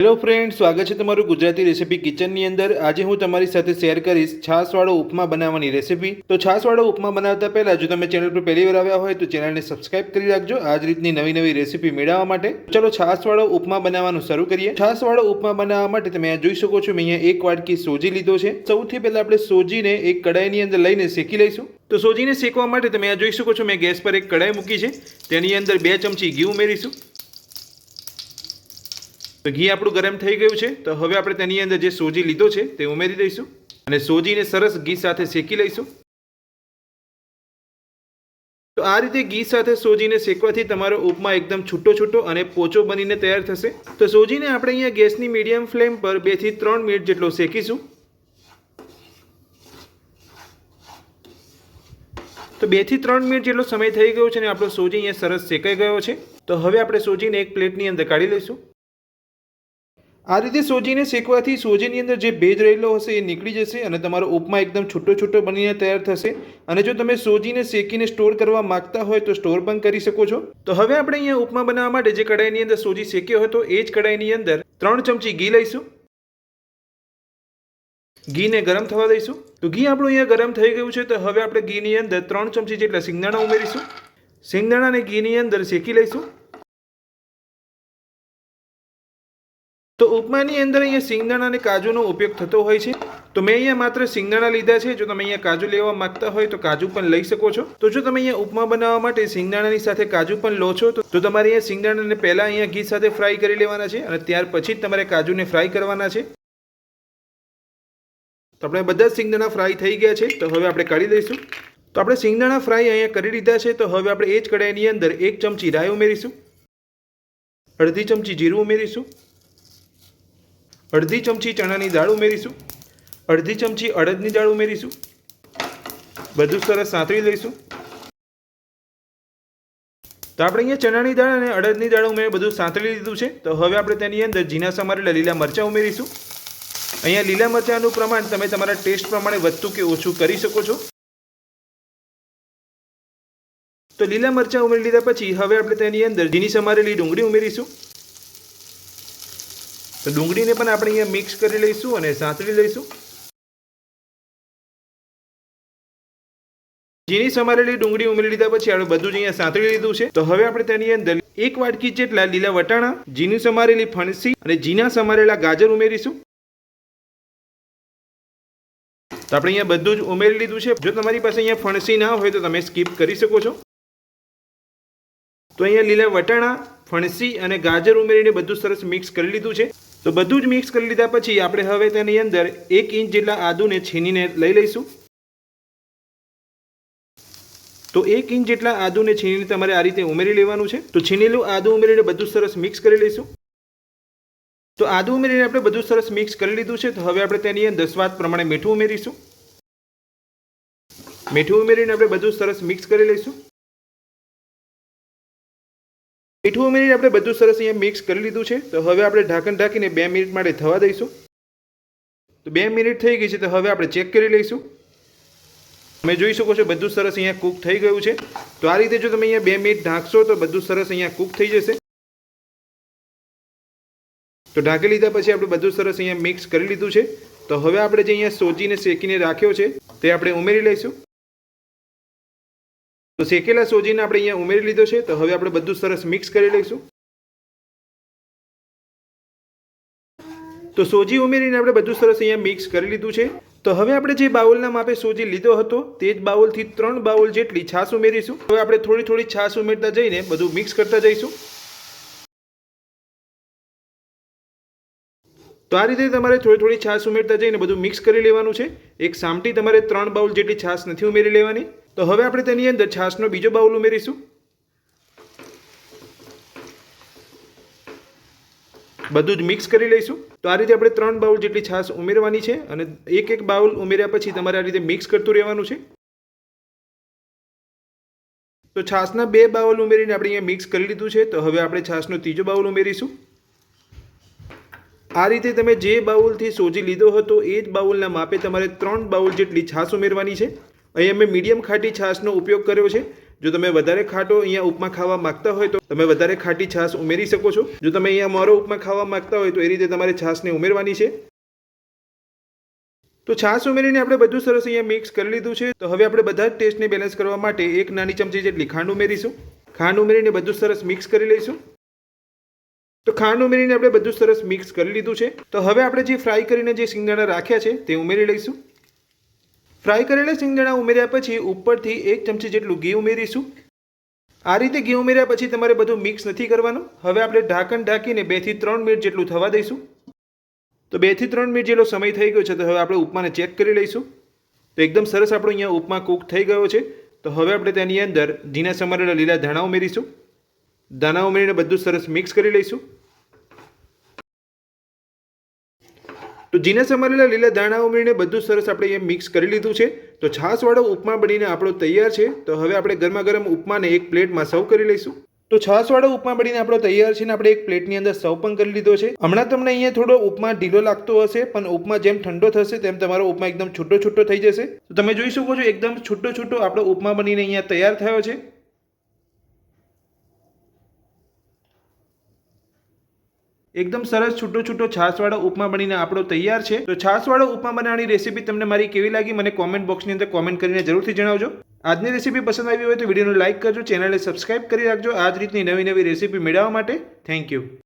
Hello friend સ્વાગત છે તમારું ગુજરાતી રેસીપી કિચનની અંદર. આજે હું તમારી સાથે શેર કરીશ છાશવાળો ઉપમા બનાવવાની રેસીપી તો છાશવાળો ઉપમા બનાવતા પહેલા, જો તમે ચેનલ પર પહેલી વાર આવ્યા હોય, તો ચેનલને સબસ્ક્રાઇબ કરી રાખજો. આ જ રીતની નવી નવી રેસીપી મેળવવા માટે. ચલો છાશવાળો ઉપમા બનાવવાનું શરૂ કરીએ. છાશવાળો ઉપમા બનાવવા માટે તમે જોઈ શકો છો, મેં અહીંયા એક વાટકી સોજી લીધો છે. સૌથી પહેલા આપણે સોજીને એક કડાઈની અંદર લઈને શેકી લઈશું. તો સોજીને શેકવા માટે તમે આ જોઈ શકો છો, મેં ગેસ પર એક કડાઈ મૂકી છે. તેની અંદર બે ચમચી ઘી ઉમેરીશું. તો ઘી આપણું ગરમ થઈ ગયું છે. તો હવે આપણે તેની અંદર જે સોજી લીધો છે તે ઉમેરી દઈશું અને સોજીને સરસ ઘી સાથે શેકી લઈશું. તો આ રીતે ઘી સાથે સોજીને શેકવાથી તમારો ઉપમા એકદમ છૂટો છૂટો અને પોચો બનીને તૈયાર થશે. તો સોજીને આપણે અહીંયા ગેસની મીડિયમ ફ્લેમ પર બેથી ત્રણ મિનિટ જેટલો શેકીશું. તો બેથી ત્રણ મિનિટ જેટલો સમય થઈ ગયો છે અને આપણો સોજી અહીંયા સરસ શેકાઈ ગયો છે. તો હવે આપણે સોજીને એક પ્લેટની અંદર કાઢી લઈશું. આ રીતે સોજીને શેકવાથી સોજીની અંદર જે ભેજ રહેલો હશે એ નીકળી જશે અને તમારો ઉપમા એકદમ છૂટો છૂટો બનીને તૈયાર થશે. અને જો તમે સોજીને શેકીને સ્ટોર કરવા માંગતા હોય તો સ્ટોર પણ કરી શકો છો. તો હવે આપણે અહીંયા ઉપમા બનાવવા માટે જે કડાઈની અંદર સોજી શેક્યો હતો, એ જ કડાઈની અંદર ત્રણ ચમચી ઘી લઈશું. ઘીને ગરમ થવા દઈશું. તો ઘી આપણું અહીંયા ગરમ થઈ ગયું છે, તો હવે આપણે ઘીની અંદર ત્રણ ચમચી જેટલા સિંગદાણા ઉમેરીશું. સિંગદાણાને ઘીની અંદર શેકી લઈશું. તો ઉપમાની અંદર અહીંયા સિંગદાણા અને કાજુનો ઉપયોગ થતો હોય છે. તો મેં અહીંયા માત્ર સિંગદાણા લીધા છે. જો તમે અહીંયા કાજુ લેવા માંગતા હોય તો કાજુ પણ લઈ શકો છો. તો જો તમે અહીંયા ઉપમા બનાવવા માટે સિંગદાણાની સાથે કાજુ પણ લો છો, તો તમારે અહીંયા સિંગદાણાને પહેલાં અહીંયા ઘી સાથે ફ્રાય કરી લેવાના છે અને ત્યાર પછી જ તમારે કાજુને ફ્રાય કરવાના છે. તો આપણે બધા જ સિંગદાણા ફ્રાય થઈ ગયા છે. તો હવે આપણે કાઢી દઈશું. તો આપણે સિંગદાણા ફ્રાય અહીંયા કરી લીધા છે. તો હવે આપણે એ જ કડાઈની અંદર એક ચમચી રાય ઉમેરીશું. અડધી ચમચી જીરું ઉમેરીશું. અડધી ચમચી ચણાની દાળ ઉમેરીશું. અડધી ચમચી અડદની દાળ ઉમેરીશું. બધું સરસ સાંતળી લઈશું. તો આપણે અહીંયા ચણાની દાળ અને અડદની દાળ ઉમેરી બધું સાંતળી લીધું છે. તો હવે આપણે તેની અંદર ઝીણા સમારેલા લીલા મરચાં ઉમેરીશું. અહીંયા લીલા મરચાંનું પ્રમાણ તમે તમારા ટેસ્ટ પ્રમાણે વધતું કે ઓછું કરી શકો છો. તો લીલા મરચાં ઉમેરી લીધા પછી હવે આપણે તેની અંદર ઝીણી સમારેલી ડુંગળી ઉમેરીશું. તો ડુંગળીને પણ આપણે અહીંયા મિક્સ કરી લઈશું અને સાંતળી લઈશું. ઝીણી સમારેલી ડુંગળી ઉમેરી લીધા પછી આપણે બધું જ અહીંયા સાંતળી લીધું છે. તો હવે આપણે તેની અંદર એક વાટકી જેટલા લીલા વટાણા, ઝીણી સમારેલી ફણસી અને ઝીણા સમારેલા ગાજર ઉમેરીશું. તો આપણે અહીંયા બધું જ ઉમેરી લીધું છે. જો તમારી પાસે અહીંયા ફણસી ના હોય તો તમે સ્કીપ કરી શકો છો. તો અહીંયા લીલા વટાણા, ફણસી અને ગાજર ઉમેરીને બધું સરસ મિક્સ કરી લીધું છે. તો બધું જ મિક્સ કરી લીધા પછી આપણે હવે તેની અંદર એક ઇંચ જેટલા આદુને છીનીને લઈ લઈશું. તો એક ઇંચ જેટલા આદુને છીનીને તમારે આ રીતે ઉમેરી લેવાનું છે. તો છીનેલું આદુ ઉમેરીને બધું સરસ મિક્સ કરી લઈશું. તો આદુ ઉમેરીને આપણે બધું સરસ મિક્સ કરી લીધું છે. તો હવે આપણે તેની અંદર સ્વાદ પ્રમાણે મીઠું ઉમેરીશું. મીઠું ઉમેરીને આપણે બધું સરસ મિક્સ કરી લઈશું. મીઠું ઉમેરીને આપણે બધું સરસ અહીંયા મિક્સ કરી લીધું છે. તો હવે આપણે ઢાંકણ ઢાંકીને બે મિનિટ માટે થવા દઈશું. તો બે મિનિટ થઈ ગઈ છે, તો હવે આપણે ચેક કરી લઈશું. તમે જોઈ શકો છો બધું સરસ અહીંયા કૂક થઈ ગયું છે. તો આ રીતે જો તમે અહીંયા બે મિનિટ ઢાંકશો, તો બધું સરસ અહીંયા કૂક થઈ જશે. તો ઢાંકી લીધા પછી આપણે બધું સરસ અહીંયા મિક્સ કરી લીધું છે. તો હવે આપણે જે અહીંયા સોજીને શેકીને રાખ્યો છે, તે આપણે ઉમેરી લઈશું. તો શેકેલા સોજીને આપણે અહીંયા ઉમેરી લીધો છે. તો હવે આપણે બધું સરસ મિક્સ કરી લઈશું. તો સોજી ઉમેરીને આપણે બધું સરસ અહીંયા મિક્સ કરી લીધું છે. તો હવે આપણે જે બાઉલના માપે સોજી લીધો હતો, તે જ બાઉલથી ત્રણ બાઉલ જેટલી છાશ ઉમેરીશું. હવે આપણે થોડી થોડી છાશ ઉમેરતા જઈને બધું મિક્સ કરતા જઈશું. તો આ રીતે તમારે થોડી થોડી છાશ ઉમેરતા જઈને બધું મિક્સ કરી લેવાનું છે. એક સામટી તમારે ત્રણ બાઉલ જેટલી છાશ નથી ઉમેરી લેવાની. તો હવે આપણે તેની અંદર છાશનો બીજો બાઉલ ઉમેરીશું. બધું જ મિક્સ કરી લઈશું. તો આ રીતે આપણે ત્રણ બાઉલ જેટલી છાશ ઉમેરવાની છે અને એક એક બાઉલ ઉમેર્યા પછી તમારે આ રીતે મિક્સ કરતું રહેવાનું છે. તો છાશના બે બાઉલ ઉમેરીને આપણે અહીંયા મિક્સ કરી લીધું છે. તો હવે આપણે છાશનો ત્રીજો બાઉલ ઉમેરીશું. આ રીતે તમે જે બાઉલથી સોજી લીધો હતો એ જ બાઉલના માપે તમારે ત્રણ બાઉલ જેટલી છાશ ઉમેરવાની છે. અહીં અમે મીડિયમ ખાટી છાશનો ઉપયોગ કર્યો છે. જો તમે વધારે ખાટો અહીંયા ઉપમા ખાવા માંગતા હોય તો તમે વધારે ખાટી છાશ ઉમેરી શકો છો. જો તમે અહીંયા મોરો ઉપમા ખાવા માંગતા હોય તો એ રીતે તમારે છાશને ઉમેરવાની છે. તો છાશ ઉમેરીને આપણે બધું સરસ અહીંયા મિક્સ કરી લીધું છે. તો હવે આપણે બધા જ ટેસ્ટને બેલેન્સ કરવા માટે એક નાની ચમચી જેટલી ખાંડ ઉમેરીશું. ખાંડ ઉમેરીને બધું સરસ મિક્સ કરી લઈશું. તો ખાંડ ઉમેરીને આપણે બધું સરસ મિક્સ કરી લીધું છે. તો હવે આપણે જે ફ્રાય કરીને જે સિંગદાણા રાખ્યા છે તે ઉમેરી લઈશું. ફ્રાય કરેલા સિંગદાણા ઉમેર્યા પછી ઉપરથી એક ચમચી જેટલું ઘી ઉમેરીશું. આ રીતે ઘી ઉમેર્યા પછી તમારે બધું મિક્સ નથી કરવાનું. હવે આપણે ઢાંકણ ઢાંકીને બેથી ત્રણ મિનિટ જેટલું થવા દઈશું. તો બેથી ત્રણ મિનિટ જેટલો સમય થઈ ગયો છે તો હવે આપણે ઉપમાને ચેક કરી લઈશું. તો એકદમ સરસ આપણો અહીંયા ઉપમા કૂક થઈ ગયો છે. તો હવે આપણે તેની અંદર ઝીણા સમારેલા લીલા ધાણા ઉમેરીશું. દાણા ઉમેરીને બધું સરસ મિક્સ કરી લઈશું. તો જીને સમારેલા લીલા દાણા ઉમેરીને બધું સરસ આપણે એ મિક્સ કરી લીધું છે. તો છાશવાળો ઉપમા બનીને આપણો તૈયાર છે. તો હવે આપણે ગરમા ગરમ ઉપમાને એક પ્લેટમાં સર્વ કરી લઈશું. તો છાશવાળો ઉપમા બનીને આપણો તૈયાર છે ને આપણે એક પ્લેટની અંદર સર્વ પણ કરી લીધો છે. હમણાં તમને અહીંયા થોડો ઉપમા ઢીલો લાગતો હશે, પણ ઉપમા જેમ ઠંડો થશે તેમ તમારો ઉપમા એકદમ છૂટો છૂટો થઈ જશે. તો તમે જોઈ શકો છો, એકદમ છૂટો છૂટો આપણો ઉપમા બનીને અહીંયા તૈયાર થયો છે. એકદમ સરસ છૂટો છૂટો છાશવાળો ઉપમા બનીને આપણો તૈયાર છે. તો છાશવાળો ઉપમા બનાવવાની રેસીપી તમને મારી કેવી લાગી મને કોમેન્ટ બોક્સની અંદર કોમેન્ટ કરીને જરૂરથી જણાવજો. આજની રેસીપી પસંદ આવી હોય તો વિડીયોને લાઇક કરજો ચેનલને સબસ્ક્રાઇબ કરી રાખજો. આ જ રીતની નવી નવી રેસીપી મેળવવા માટે થેન્ક યુ